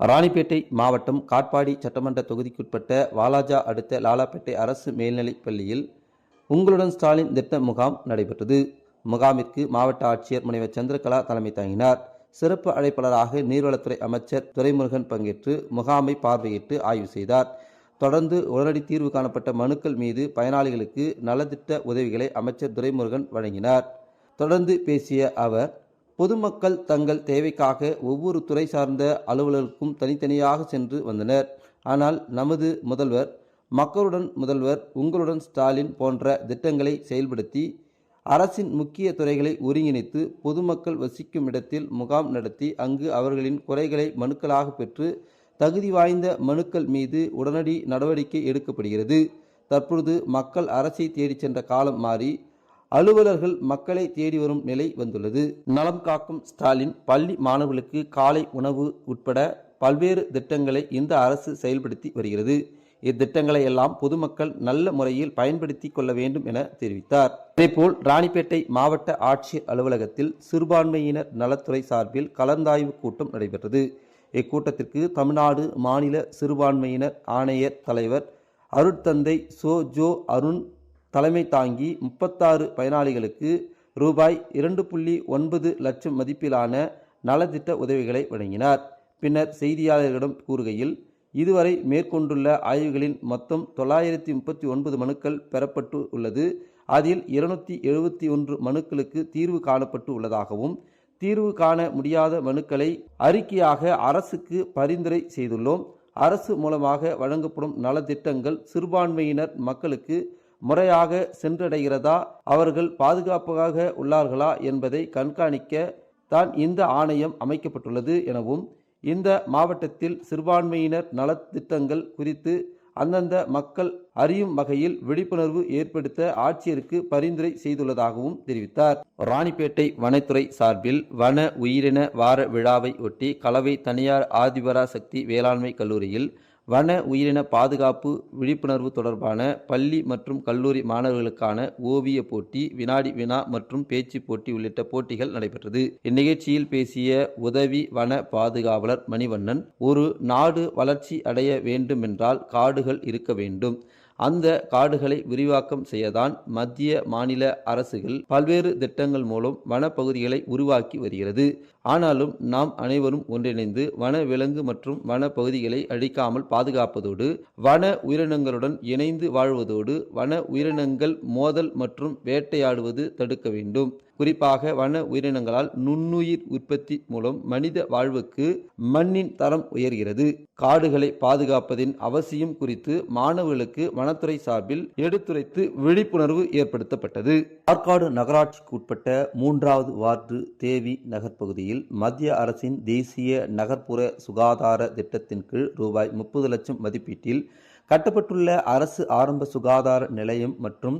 ராணிப்பேட்டை மாவட்டம் காட்பாடி சட்டமன்ற தொகுதிக்குட்பட்ட வாலாஜா அடுத்த லாலாப்பேட்டை அரசு மேல்நிலைப் பள்ளியில் உங்களுடன் ஸ்டாலின் திட்ட முகாம் நடைபெற்றது. முகாமிற்கு மாவட்ட ஆட்சியர் முனைவர் சந்திரகலா தலைமை தாங்கினார். சிறப்பு அழைப்பாளராக நீர்வளத்துறை அமைச்சர் துரைமுருகன் பங்கேற்று முகாமை பார்வையிட்டு ஆய்வு செய்தார். தொடர்ந்து உடனடி தீர்வு காணப்பட்ட மனுக்கள் மீது பயனாளிகளுக்கு நலத்திட்ட உதவிகளை அமைச்சர் துரைமுருகன் வழங்கினார். தொடர்ந்து பேசிய அவர் பொதுமக்கள் தங்கள் தேவைக்காக ஒவ்வொரு துறை சார்ந்த அலுவலருக்கும் தனித்தனியாக சென்று வந்தனர். ஆனால் நமது முதல்வர் மக்களுடன் முதல்வர் உங்களுடன் ஸ்டாலின் போன்ற திட்டங்களை செயல்படுத்தி அரசின் முக்கிய துறைகளை ஒருங்கிணைத்து பொதுமக்கள் வசிக்கும் இடத்தில் முகாம் நடத்தி அங்கு அவர்களின் குறைகளை மனுக்களாக பெற்று தகுதி வாய்ந்த மனுக்கள் மீது உடனடி நடவடிக்கை எடுக்கப்படுகிறது. தற்பொழுது மக்கள் அரசை தேடிச் சென்ற காலம் மாறி அலுவலர்கள் மக்களை தேடி வரும் நிலை வந்துள்ளது. நலம் காக்கும் ஸ்டாலின் பள்ளி மாணவர்களுக்கு காலை உணவு உட்பட பல்வேறு திட்டங்களை இந்த அரசு செயல்படுத்தி வருகிறது. இத்திட்டங்களை எல்லாம் பொதுமக்கள் நல்ல முறையில் பயன்படுத்தி கொள்ள வேண்டும் என தெரிவித்தார். இதேபோல் ராணிப்பேட்டை மாவட்ட ஆட்சியர் அலுவலகத்தில் சிறுபான்மையினர் நலத்துறை சார்பில் கலந்தாய்வு கூட்டம் நடைபெற்றது. இக்கூட்டத்திற்கு தமிழ்நாடு மாநில சிறுபான்மையினர் ஆணையர் தலைவர் அருட்தந்தை சோ ஜோ அருண் தலைமை தாங்கி முப்பத்தாறு பயனாளிகளுக்கு ரூபாய் இரண்டு புள்ளி ஒன்பது லட்சம் மதிப்பிலான நலத்திட்ட உதவிகளை வழங்கினார். பின்னர் செய்தியாளர்களிடம் கூறுகையில் இதுவரை மேற்கொண்டுள்ள ஆய்வுகளின் மொத்தம் தொள்ளாயிரத்தி முப்பத்தி ஒன்பது மனுக்கள் பெறப்பட்டு உள்ளது. அதில் இருநூத்தி எழுபத்தி ஒன்று மனுக்களுக்கு தீர்வு காணப்பட்டு உள்ளதாகவும் தீர்வு காண முடியாத மனுக்களை அறிக்கையாக அரசுக்கு பரிந்துரை செய்துள்ளோம். அரசு மூலமாக வழங்கப்படும் நலத்திட்டங்கள் சிறுபான்மையினர் மக்களுக்கு முறையாக சென்றடைகிறதா? அவர்கள் பாதுகாப்பாக உள்ளார்களா என்பதை கண்காணிக்க தான் இந்த ஆணையம் அமைக்கப்பட்டுள்ளது எனவும் இந்த மாவட்டத்தில் சிறுபான்மையினர் நலத்திட்டங்கள் குறித்து அந்தந்த மக்கள் அறியும் வகையில் விழிப்புணர்வு ஏற்படுத்த ஆட்சியருக்கு பரிந்துரை செய்துள்ளதாகவும் தெரிவித்தார். ராணிப்பேட்டை வனத்துறை சார்பில் வன உயிரின வார விழாவை ஒட்டி கலவை தனியார் ஆதிபரா சக்தி வேளாண்மை கல்லூரியில் வன உயிரின பாதுகாப்பு விழிப்புணர்வு தொடர்பான பள்ளி மற்றும் கல்லூரி மாணவர்களுக்கான ஓவிய போட்டி வினாடி வினா மற்றும் பேச்சு போட்டி உள்ளிட்ட போட்டிகள் நடைபெற்றது. இந்நிகழ்ச்சியில் பேசிய உதவி வன பாதுகாவலர் மணிவண்ணன் ஒரு நாடு வளர்ச்சி அடைய வேண்டுமென்றால் காடுகள் இருக்க வேண்டும். அந்த காடுகளை விரிவாக்கம் செய்யதான் மத்திய மாநில அரசுகள் பல்வேறு திட்டங்கள் மூலம் வனப்பகுதிகளை உருவாக்கி வருகிறது. ஆனாலும் நாம் அனைவரும் ஒன்றிணைந்து வன விலங்கு மற்றும் வன பகுதிகளை அழிக்காமல் பாதுகாப்பதோடு வன உயிரினங்களுடன் இணைந்து வாழ்வதோடு வன உயிரினங்கள் மோதல் மற்றும் வேட்டையாடுவது தடுக்க வேண்டும். குறிப்பாக வன உயிரினங்களால் நுண்ணுயிர் உற்பத்தி மூலம் மனித வாழ்வுக்கு மண்ணின் தரம் உயர்கிறது. காடுகளை பாதுகாப்பதின் அவசியம் குறித்து மாணவர்களுக்கு வனத்துறை சார்பில் எடுத்துரைத்து விழிப்புணர்வு ஏற்படுத்தப்பட்டது. ஆற்காடு நகராட்சிக்கு உட்பட்ட மூன்றாவது வார்டு தேவி நகர் பகுதியில் மத்திய அரசின் தேசிய நகர்ப்புற சுகாதார திட்டத்தின் கீழ் ரூபாய் முப்பது லட்சம் மதிப்பீட்டில் கட்டப்பட்டுள்ள அரசு ஆரம்ப சுகாதார நிலையம் மற்றும்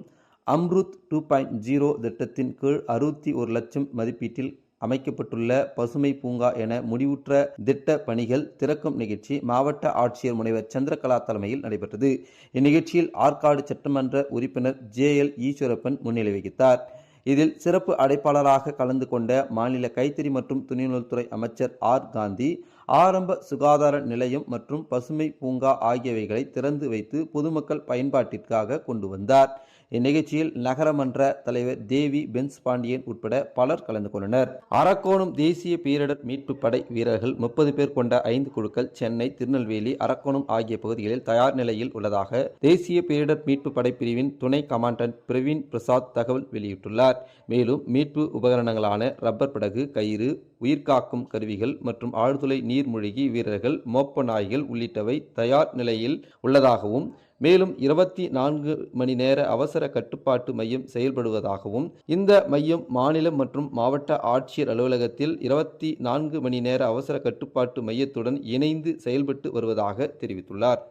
அம்ருத் டூ பாயிண்ட் ஜீரோ திட்டத்தின் கீழ் அறுபத்தி ஒரு லட்சம் மதிப்பீட்டில் அமைக்கப்பட்டுள்ள பசுமை பூங்கா என முடிவுற்ற திட்ட பணிகள் திறக்கும் நிகழ்ச்சி மாவட்ட ஆட்சியர் முனைவர் சந்திரகலா தலைமையில் நடைபெற்றது. இந்நிகழ்ச்சியில் ஆற்காடு சட்டமன்ற உறுப்பினர் ஜே எல் ஈஸ்வரப்பன் முன்னிலை வகித்தார். இதில் சிறப்பு அடைப்பாளராக கலந்து கொண்ட மாநில கைத்தறி மற்றும் துணிநூல்துறை அமைச்சர் ஆர் காந்தி ஆரம்ப சுகாதார நிலையம் மற்றும் பசுமை பூங்கா ஆகியவைகளை திறந்து வைத்து பொதுமக்கள் பயன்பாட்டிற்காக கொண்டு வந்தார். இந்நிகழ்ச்சியில் நகரமன்ற தலைவர் தேவி பென்ஸ் பாண்டியன் உட்பட பலர் கலந்து கொண்டனர். அரக்கோணம் தேசிய பேரிடர் மீட்பு படை வீரர்கள் முப்பது பேர் கொண்ட ஐந்து குழுக்கள் சென்னை திருநெல்வேலி அரக்கோணம் ஆகிய பகுதிகளில் தயார் நிலையில் உள்ளதாக தேசிய பேரிடர் மீட்பு படை பிரிவின் துணை கமாண்டன்ட் பிரவீன் பிரசாத் தகவல் வெளியிட்டுள்ளார். மேலும் மீட்பு உபகரணங்களான ரப்பர் படகு கயிறு உயிர்காக்கும் கருவிகள் மற்றும் ஆழ்துளை நீர்மூழ்கி வீரர்கள் மோப்ப நாய்கள் உள்ளிட்டவை தயார் நிலையில் உள்ளதாகவும் மேலும் இருபத்தி நான்கு மணி நேர அவசர கட்டுப்பாட்டு மையம் செயல்படுவதாகவும் இந்த மையம் மாநிலம் மற்றும் மாவட்ட ஆட்சியர் அலுவலகத்தில் இருபத்தி நான்கு மணி நேர அவசர கட்டுப்பாட்டு மையத்துடன் இணைந்து செயல்பட்டு வருவதாக தெரிவித்துள்ளார்.